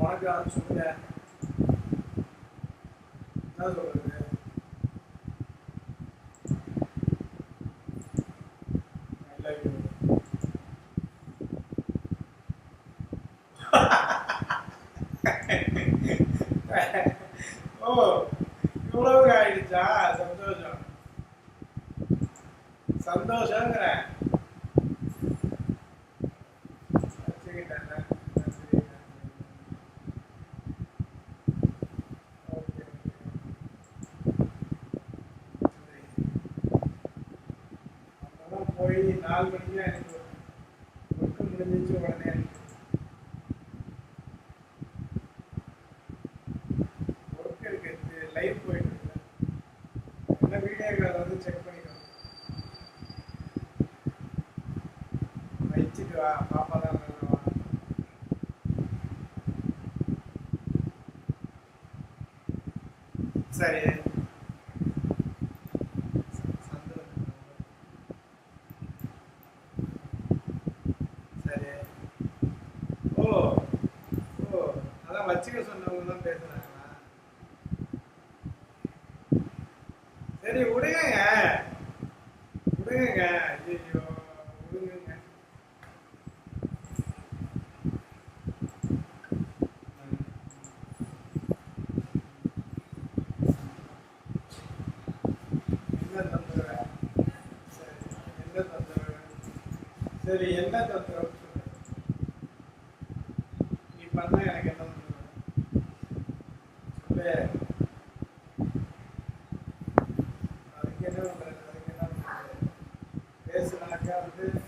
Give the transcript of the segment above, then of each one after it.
இருக்கான்னு சொல்லுங்க என்ன சொல்றது? ஓ இவ்வளவு ஆயிடுச்சா? சந்தோஷம். சந்தோஷங்கிறேன் வச்சுக்கிட்டேன் நன்றி, நன்றி. Okay, okay. அங்கெல்லாம் போய் நாலு மணிக்கு எனக்கு ஒர்க்கு முடிஞ்சிச்சு உடனே ஒர்க் இருக்கு லைவ் போயிட்டு இருக்கு என்ன வீடியோக்களை வந்து செக் பண்ணிக்கணும் வச்சுட்டு வா பாப்பா தான் நல்லா வா சரி சந்தோஷம். சரி ஓ ஓ அதான் வச்சுக்க சொன்னவங்க தான் பேசுறாங்களா சரி விடுங்க விடுங்க ஐயோ விடுங்க சரி என்ன தத்துவம்? out of this.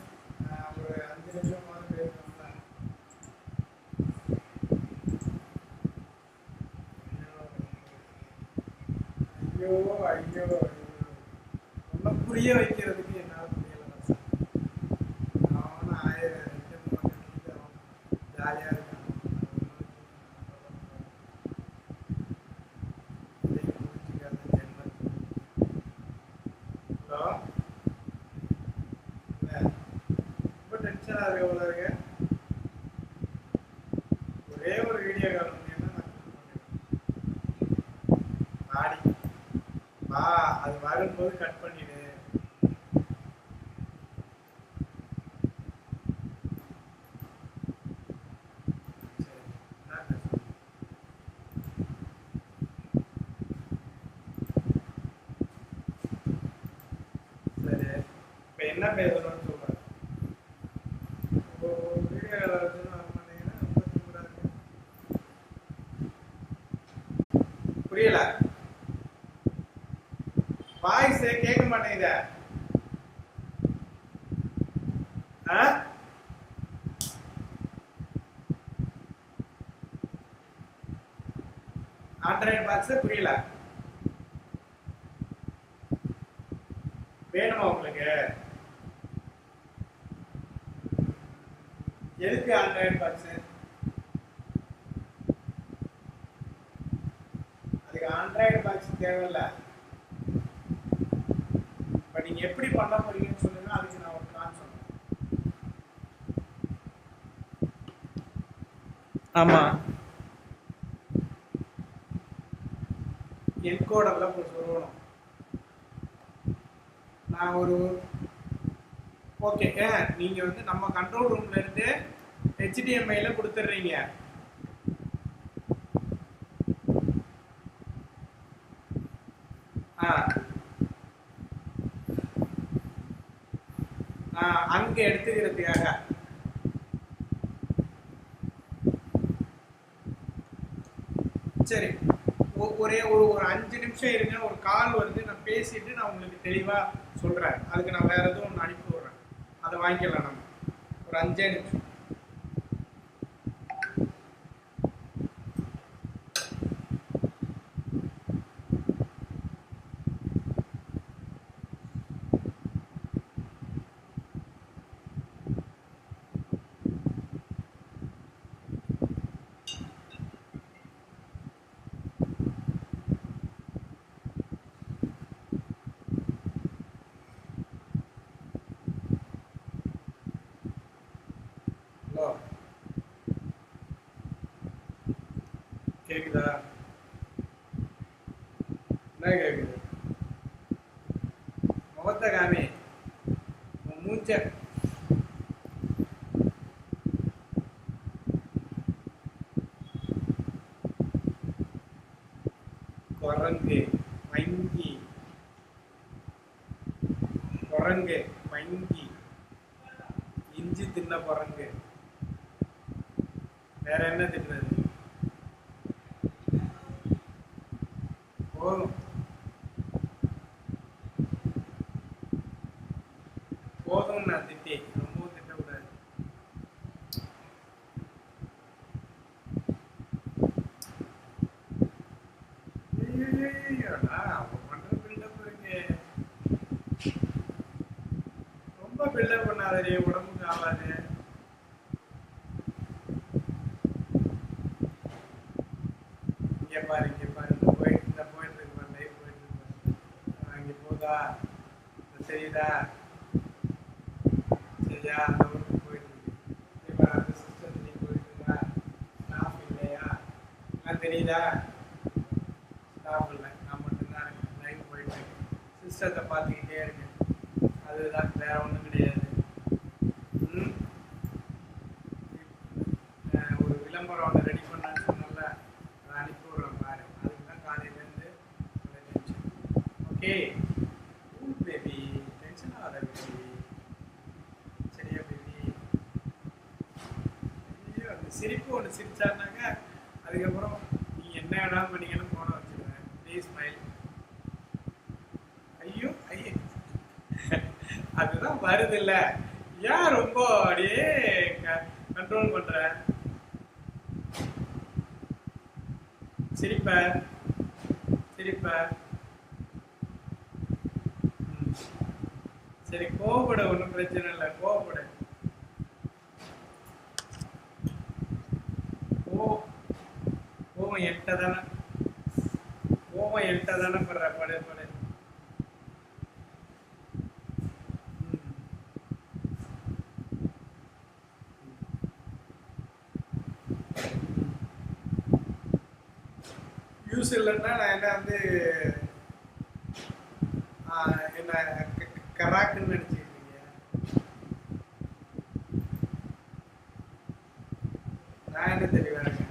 பண்ணிடுவேன். ஆடி வா அது வரும்போது கட் பண்ணிடு. சரி, என்ன பேசணும்னு சொல்றேன். புரியல? கேட்க மாட்டேங்குதே ஆண்ட்ராய்டு பாக்ஸ் புரியல. வேணுமா உங்களுக்கு? எதுக்கு ஆண்ட்ராய்டு பாக்ஸ் அதுக்கு ஆண்ட்ராய்டு பாக்ஸ் தேவையில்லை. இப்ப நீங்க எப்படி பண்ண போறீங்கன்னு சொல்லுங்க அதுக்கு நான் ஒரு பிளான் சொல்றேன். ஆமா. என்கோடெல்லாம் போய் சொல்லணும். நான் ஒரு ஓகே நீங்க வந்து நம்ம கண்ட்ரோல் ரூம்ல இருந்து ஹெச்டிஎம்ஐல கொடுத்துட்றீங்க. அங்க எடுத்துக்கிறதுக்காக. சரி ஒரே ஒரு ஒரு அஞ்சு நிமிஷம் இருங்க ஒரு கால் வருது நான் பேசிட்டு நான் உங்களுக்கு தெளிவா சொல்றேன். அதுக்கு நான் வேற எதுவும் ஒன்று அனுப்பி விடுறேன். அதை வாங்கிக்கலாம் நம்ம. ஒரு அஞ்சே நிமிஷம். 对 பில்டப் உடம்புக்கு ஆகாது இங்க பாரு இங்க பாரு. இந்த போயிட்டு இந்த போயிட்டு இருக்கு பாரு போயிட்டு இருக்கு பாரு. இங்க போதா? சரிதா சரியா? அந்த ஊருக்கு போயிட்டு இருக்கு இங்க அந்த சிஸ்டம் நீ போயிட்டு இருக்கா ஸ்டாஃப் இல்லையா? எல்லாம் தெரியுதா? ஸ்டாஃப் இல்லை. நான் மட்டும்தான் இருக்கேன். லைஃப் போயிட்டு இருக்கேன். சிஸ்டத்தை பார்த்துக்கிட்டே இருக்கேன். அதுதான் வேற ஒன்று கிடையாது ம்? அஹ் ஒரு விளம்பரம் ஒன்று ரெடி பண்ணான்னு சொன்னல அதை அனுப்பி விட்றேன் பாரு அதுக்கு தான் காலையிலேருந்து டென்ஷன் ஓகே பேபி டென்ஷன் ஆகாத பேபி சரியா பேபி ஐயோ அந்த சிரிப்பு ஒன்று சிரிச்சாருனாங்க அதுக்கப்புறம் நீ என்ன வேணாலும் பண்ணீங்கன்னு போன வச்சுருவேன். ப்ளீஸ் ஸ்மைல் ஐயோ ஐயோ. அதுதான் வருது இல்ல ஏன் ரொம்ப அப்படியே கண்ட்ரோல் பண்ற? சிரிப்ப. சிரிப்ப. சரி கோவப்பட ஒன்றும் பிரச்சனை இல்லை. கோவப்பட. கோபம் எட்ட தானே? கோவம் எட்ட தானே படுற படு படு. யூஸ் இல்லைன்னா நான் என்ன வந்து என்ன கராக்குன்னு நினச்சிக்கிட்டீங்க. நான் என்ன தெளிவா இருக்கேன்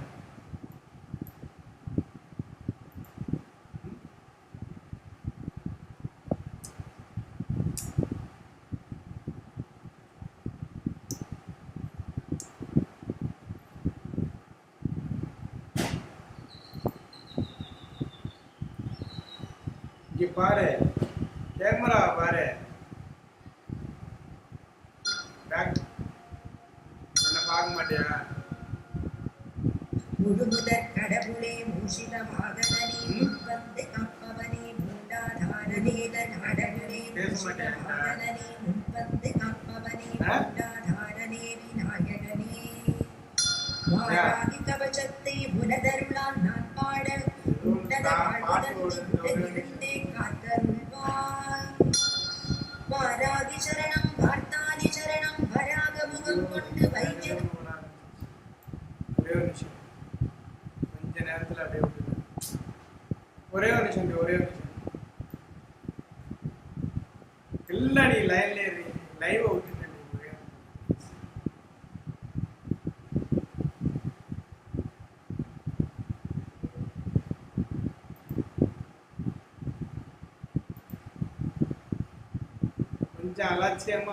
இங்க பாரு கேமரா பாரு என்ன பார்க்க மாட்டியா முழுமுதற் கடவுளே மூஷித மாதவனே ம். முன்வந்து காப்பவனே மூண்டாதாரநேத நாடகனே பேச மூஷித மாட்டியா? மாதவனே முன்வந்து காப்பவனே ஆ? மூண்டாதாரனே விநாயகனே வாராகி கவசத்தை உனதருளால் நான் பாட உன்னத பா- ஒரே ஒரு நிமிஷம் ஒரே ஒரு நிமிஷம். எல்லாம் நீ லைன்ல லைவ் விட்டுட்டு ஒரே ஒரு கொஞ்சம் அலட்சியமா